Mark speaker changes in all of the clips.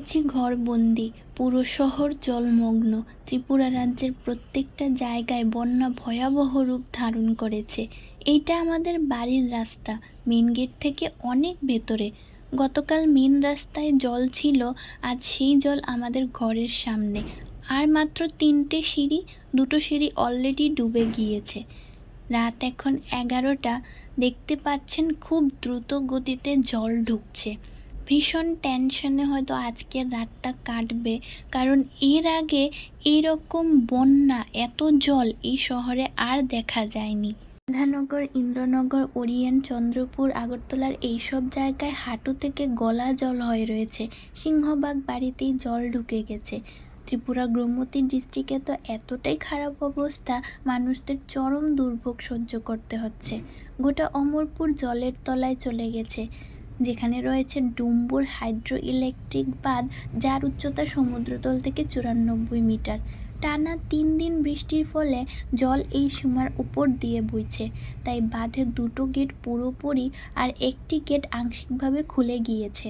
Speaker 1: হয়েছি ঘরবন্দি, পুরো শহর জলমগ্ন। ত্রিপুরা রাজ্যের প্রত্যেকটা জায়গায় বন্যা ভয়াবহ রূপ ধারণ করেছে। এইটা আমাদের বাড়ির রাস্তা, মেন গেট থেকে অনেক ভেতরে। গতকাল মেন রাস্তায় জল ছিল, আজ সেই জল আমাদের ঘরের সামনে। আর মাত্র তিনটে সিঁড়ি, দুটো সিঁড়ি অলরেডি ডুবে গিয়েছে। রাত এখন এগারোটা, দেখতে পাচ্ছেন খুব দ্রুত গতিতে জল ঢুকছে। ভীষণ টেনশনে হয়তো আজকের রাতটা কাটবে। কারণ এর আগে এইরকম বন্যা, এত জল এই শহরে আর দেখা যায়নি। রাধানগর ইন্দ্রনগর ওরিয়েন্ট চন্দ্রপুর, আগরতলার এইসব জায়গায় হাঁটু থেকে গলা জল হয়ে রয়েছে। সিংহবাগ বাড়িতেই জল ঢুকে গেছে। ত্রিপুরা গ্রমতী ডিস্ট্রিক্টে তো এতটাই খারাপ অবস্থা, মানুষদের চরম দুর্ভোগ সহ্য করতে হচ্ছে। গোটা অমরপুর জলের তলায় চলে গেছে। যেখানে রয়েছে ডুম্বুর হাইড্রো ইলেকট্রিক বাঁধ, যার উচ্চতা সমুদ্রতল থেকে চুরানব্বই মিটার। টানা তিন দিন বৃষ্টির ফলে জল এই সীমার উপর দিয়ে বইছে। তাই বাঁধের দুটো গেট পুরোপুরি আর একটি গেট আংশিকভাবে খুলে গিয়েছে।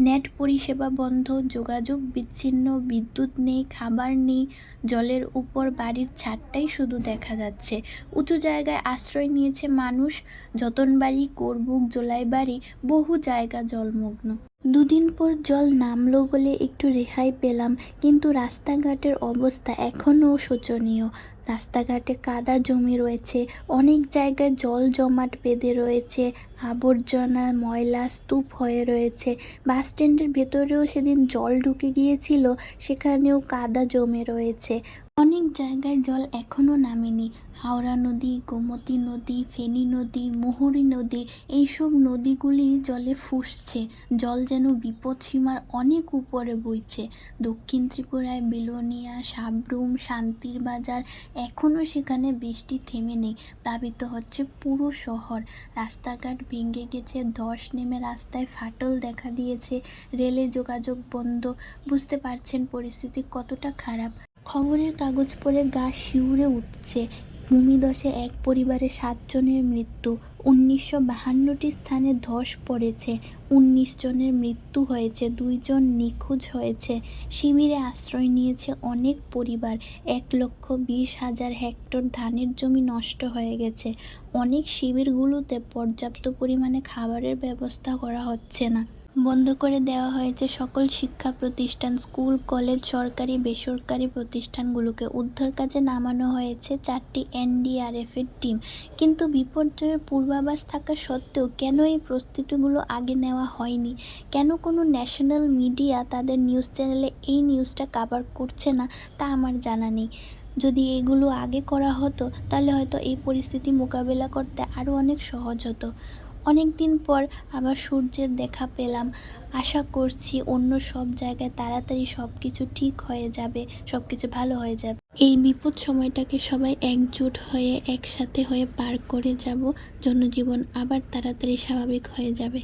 Speaker 1: নেট পরিষেবা বন্ধ, যোগাযোগ বিচ্ছিন্ন, বিদ্যুৎ নেই, খাবার নেই, জলের উপর বাড়ির ছাদটাই শুধু দেখা যাচ্ছে। উঁচু জায়গায় আশ্রয় নিয়েছে মানুষ যতনবাড়ি করবুক, জোলাইবাড়ি, বহু জায়গা জলমগ্ন। দুদিন পর জল নামলো বলে একটু রেহাই পেলাম, কিন্তু রাস্তাঘাটের অবস্থা এখনও শোচনীয়। রাস্তাঘাটে কাদা জমে রয়েছে, অনেক জায়গায় জল জমাট বেঁধে রয়েছে আবর্জনা, ময়লা, স্তূপ হয়ে রয়েছে। বাস স্ট্যান্ডের ভেতরেও সেদিন জল ঢুকে গিয়েছিল, সেখানেও কাদা জমে রয়েছে। অনেক জায়গায় জল এখনও নামেনি। হাওড়া নদী, গোমতী নদী, ফেনী নদী, মুহুরী নদী, এইসব নদীগুলি জলে ফুসছে। জল যেন বিপদসীমার অনেক উপরে বইছে। দক্ষিণ ত্রিপুরায় বিলোনিয়া, সাবরুম, শান্তির বাজার এখনও সেখানে বৃষ্টি থেমে নেই। প্লাবিত হচ্ছে পুরো শহর। রাস্তাঘাট ভেঙে গেছে, ধস নেমে রাস্তায় ফাটল দেখা দিয়েছে, রেলে যোগাযোগ বন্ধ। বুঝতে পারছেন পরিস্থিতি কতটা খারাপ। খবরের কাগজ পড়ে গা শিউরে উঠছে। ভূমিধসে এক পরিবারে সাতজনের মৃত্যু। উনিশশো বাহান্নটি স্থানে ধস পড়েছে। উনিশ জনের মৃত্যু হয়েছে দুইজন নিখোঁজ হয়েছে। শিবিরে আশ্রয় নিয়েছে অনেক পরিবার। এক লক্ষ বিশ হাজার হেক্টর ধানের জমি নষ্ট হয়ে গেছে। অনেক শিবিরগুলোতে পর্যাপ্ত পরিমাণে খাবারের ব্যবস্থা করা হচ্ছে না। বন্ধ করে দেওয়া হয়েছে সকল শিক্ষা প্রতিষ্ঠান, স্কুল, কলেজ, সরকারি, বেসরকারি প্রতিষ্ঠানগুলোকে। উদ্ধার কাজে নামানো হয়েছে চারটি এনডিআরএফের টিম। কিন্তু বিপর্যয়ের পূর্বাভাস থাকা সত্ত্বেও কেন এই প্রস্তুতিগুলো আগে নেওয়া হয়নি? কেন কোনো ন্যাশনাল মিডিয়া তাদের নিউজ চ্যানেলে এই নিউজটা কাভার করছে না তা আমার জানা নেই। যদি এগুলো আগে করা হতো, তাহলে হয়তো এই পরিস্থিতি মোকাবেলা করতে আরও অনেক সহজ হতো। অনেক দিন পর আবার সূর্যের দেখা পেলাম। আশা করছি অন্য সব জায়গায় তাড়াতাড়ি সব কিছু ঠিক হয়ে যাবে সব কিছু ভালো হয়ে যাবে। এই বিপদ সময়টাকে সবাই একজোট হয়ে একসাথে হয়ে পার করে যাব, জনজীবন আবার তাড়াতাড়ি স্বাভাবিক হয়ে যাবে।